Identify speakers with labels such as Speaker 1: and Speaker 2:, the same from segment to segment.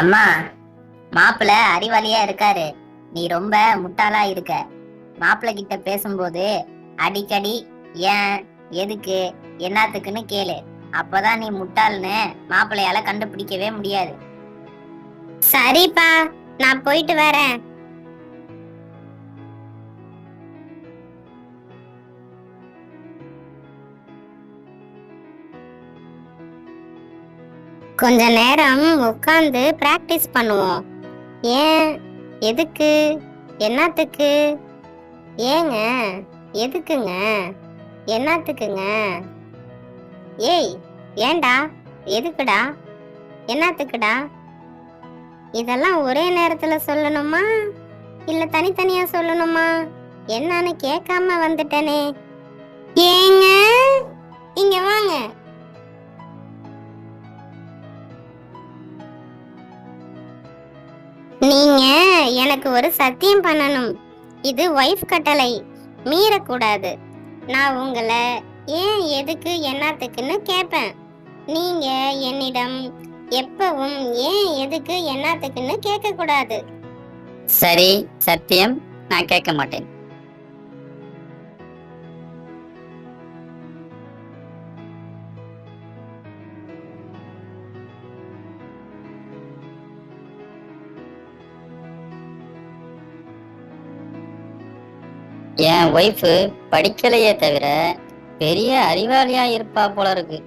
Speaker 1: அம்மா மாப்பிள்ள அறிவாளியா இருக்காரு. நீ ரொம்ப முட்டாளா இருக்க. மாப்பிள்ளை கிட்ட பேசும்போது அடிக்கடி ஏன் எதுக்கு என்னத்துக்குன்னு கேளு. அப்பதான் நீ முட்டாள்னு மாப்பிள்ளையால கண்டுபிடிக்கவே முடியாது.
Speaker 2: சரிப்பா நான் போயிட்டு வரேன். கொஞ்ச நேரம் உட்காந்து பிராக்டிஸ் பண்ணுவோம். ஏன்? எதுக்கு? என்னத்துக்கு? ஏங்க எதுக்குங்க? என்னத்துக்குங்க? ஏய் ஏண்டா எதுக்குடா? என்னத்துக்குடா? இதெல்லாம் ஒரே நேரத்துல சொல்லணுமா? இல்ல தனித்தனியா சொல்லணுமா? என்னன்னு கேட்காம வந்துட்டனே. ஏங்க இங்க வாங்க. எனக்கு ஒரு சத்தியம் பண்ணணும். இது ஒய்ஃப் கட்டளை. மீறக்கூடாது. நான் உங்களை ஏன் எதுக்கு என்னத்துக்குன்னு கேட்பேன். நீங்க என்னிடம் எப்பவும் ஏன் எதுக்கு என்னத்துக்குன்னு கேட்கக்கூடாது.
Speaker 1: சரி சத்தியம். நான் கேட்க மாட்டேன். என் ஒய்ஃபு படிக்கலையே தவிர பெரிய அறிவாளியா இருப்பா போல இருக்கு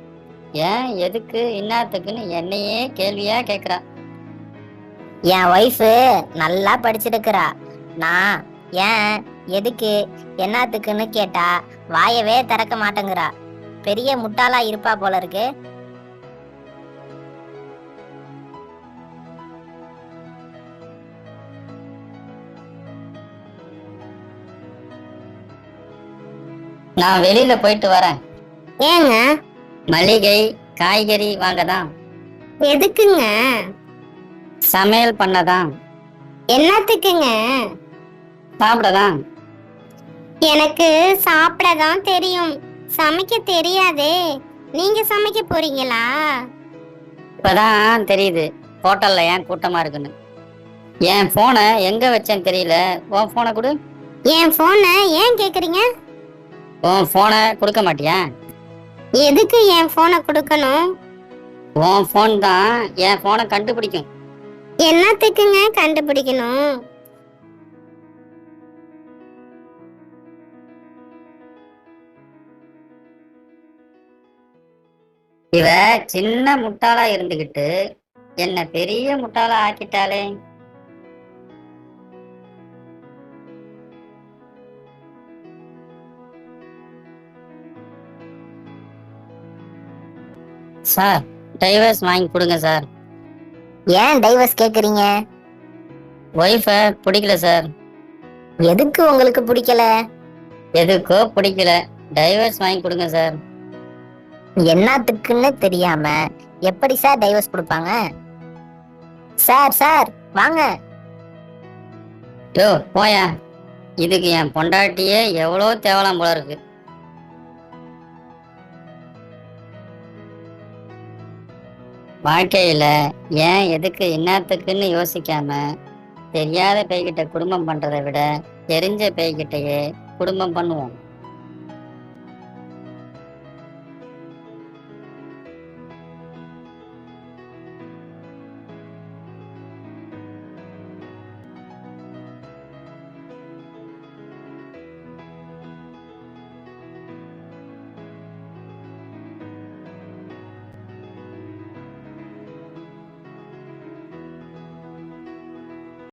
Speaker 1: ஏன் எதுக்கு இன்னாத்துக்குன்னு என்னையே கேள்வியா கேக்குறா. என் ஒய்ஃபு நல்லா படிச்சிருக்கிறா. நான் ஏன் எதுக்கு என்னத்துக்குன்னு கேட்டா வாயவே திறக்க மாட்டேங்கிறா. பெரிய முட்டாளா இருப்பா போல இருக்கு நான் வெளியில போயிட்டு வரேன்.
Speaker 2: ஏங்க?
Speaker 1: மளிகை காய்கறி வாங்கதான்.
Speaker 2: எதுக்குங்க?
Speaker 1: சமையல் பண்ணதான்.
Speaker 2: என்னத்துக்குங்க?
Speaker 1: சாப்பிடதான்.
Speaker 2: எனக்கு சாப்பிட தான் தெரியும். சமைக்க தெரியாதே. நீங்க சமைக்க போறீங்களா?
Speaker 1: இப்பதான் தெரியுது. ஹோட்டல்ல ஏன் கூட்டமா இருக்குன்னு. என் போனை எங்க வச்சேன்னு தெரியல. உன் போனை கொடு.
Speaker 2: என் போனை ஏன் கேக்குறீங்க?
Speaker 1: உன் போனை கொடுக்க மாட்டியா?
Speaker 2: எதுக்கு என் போனை கொடுக்கணும்?
Speaker 1: உன் போன் தான் என் போனை கண்டுபிடிக்கும்.
Speaker 2: என்னத்துக்குங்க கண்டுபிடிக்கணும்?
Speaker 1: இவ சின்ன முட்டாளா இருந்துகிட்டு என்ன பெரிய முட்டாளா ஆக்கிட்டாளே. சார் டைவர்ஸ் வாங்கி கொடுங்க சார்.
Speaker 2: ஏன் டைவர்ஸ் கேக்குறீங்க?
Speaker 1: ஒய்ஃபை பிடிக்கல சார்.
Speaker 2: எதுக்கு உங்களுக்கு பிடிக்கல?
Speaker 1: எதுக்கோ பிடிக்கல. டைவர்ஸ் வாங்கி கொடுங்க சார்.
Speaker 2: என்னத்துக்குன்னு தெரியாம எப்படி சார் டைவர்ஸ் கொடுப்பாங்க? சார் சார் வாங்க.
Speaker 1: யோ போயா. இதுக்கு என் பொண்டாட்டியே எவ்வளோ தேவலாம் போல இருக்கு. வாழ்க்கையில் ஏன் எதுக்கு என்னத்துக்குன்னு யோசிக்காம தெரியாத பேய்கிட்ட குடும்பம் பண்ணுறதை விட தெரிஞ்ச பேய்கிட்டயே குடும்பம் பண்ணுவோம்.